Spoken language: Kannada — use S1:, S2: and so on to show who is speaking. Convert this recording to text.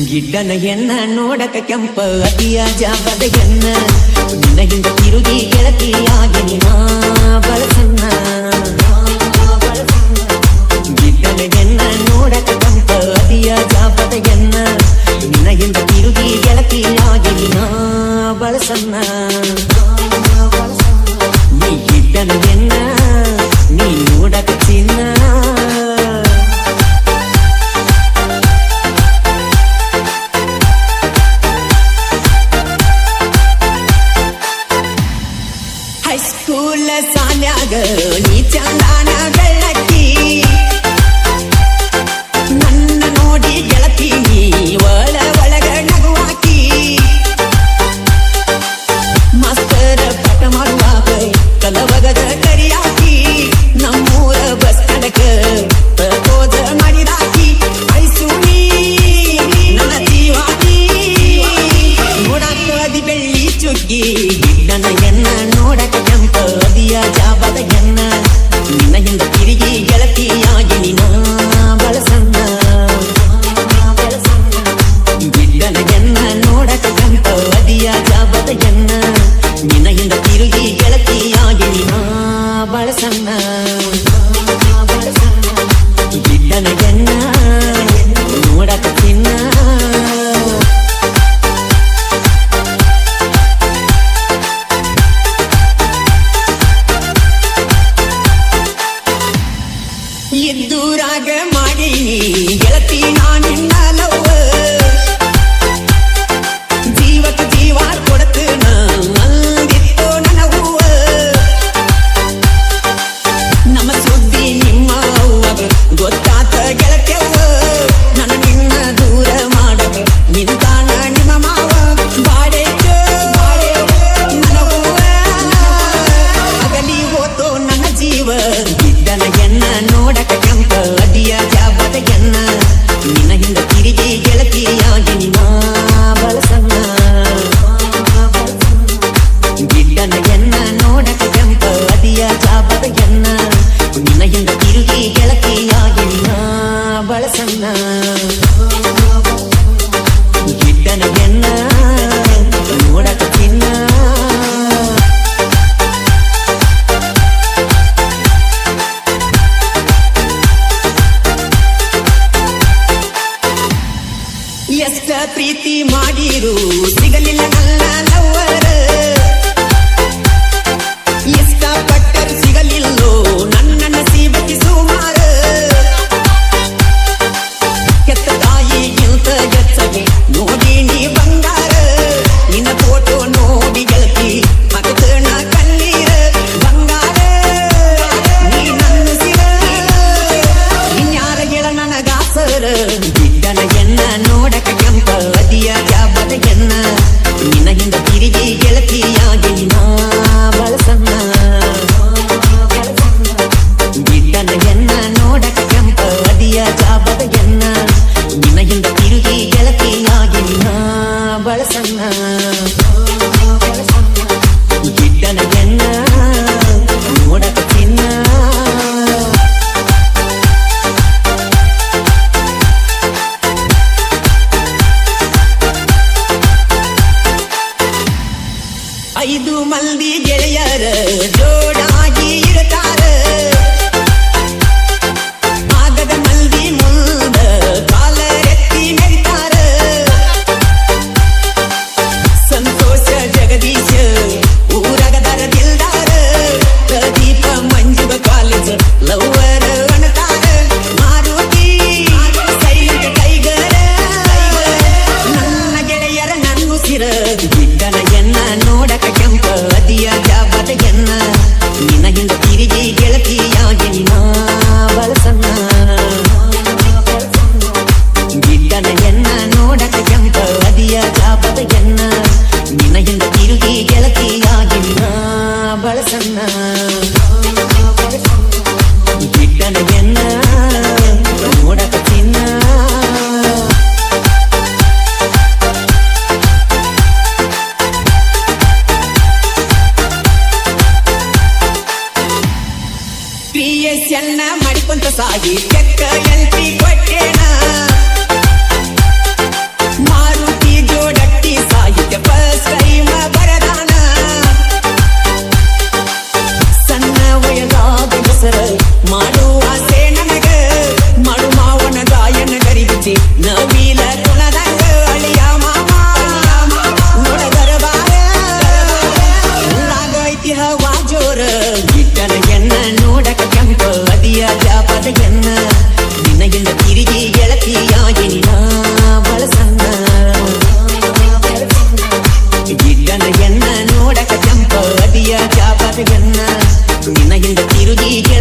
S1: ಗಿಡ್ಡನ ಎನ್ನ ನೋಡಕ ಕೆಂಪ ಅತಿಯ ಜಾಬದ ಎನ್ನ ನಿನ್ನ ಹಿಂದ ತಿರುಗಿ ಗೆಳತಿಯಾಗಿ ನಾ ಬಳಸನ್ನ 三两个，你 geli. ಹುಡುಗಿ ಇಲ್ಲನ ಎನ್ನ ನೋಡಕ ಕೆಂಪದಿಯ ಜಾವದ ಎನ್ನ. ನಿನ್ನ ಎಂದ ತಿರುಗಿ ಗೆಳತಿಯಾಗಿ ಬಳಸಂತ ನಿನ್ನ ಇಷ್ಟ ಪ್ರೀತಿ ಮಾಡಿರು ಸಿಗಲಿಲ್ಲ ನನ್ನ ಲವ್ವರ್ ಐದು ಮಂದಿ ಗೆಳೆಯರ ಜೋಡಾಗಿ ಇರುತ್ತಾರೆ ಎಸ್ ಎನ್ನ ಮಾಡಿಕೊಂತ ಸಾಗಿ ಚೆಕ್ಕ ಎಲ್ ಪಿ ಮಾರುತಿ ಜೋಡಟ್ಟಿ ಸಾಹಿತ್ಯ ಫಸ್ಟ್ ಟೈಮ್ Miru Didi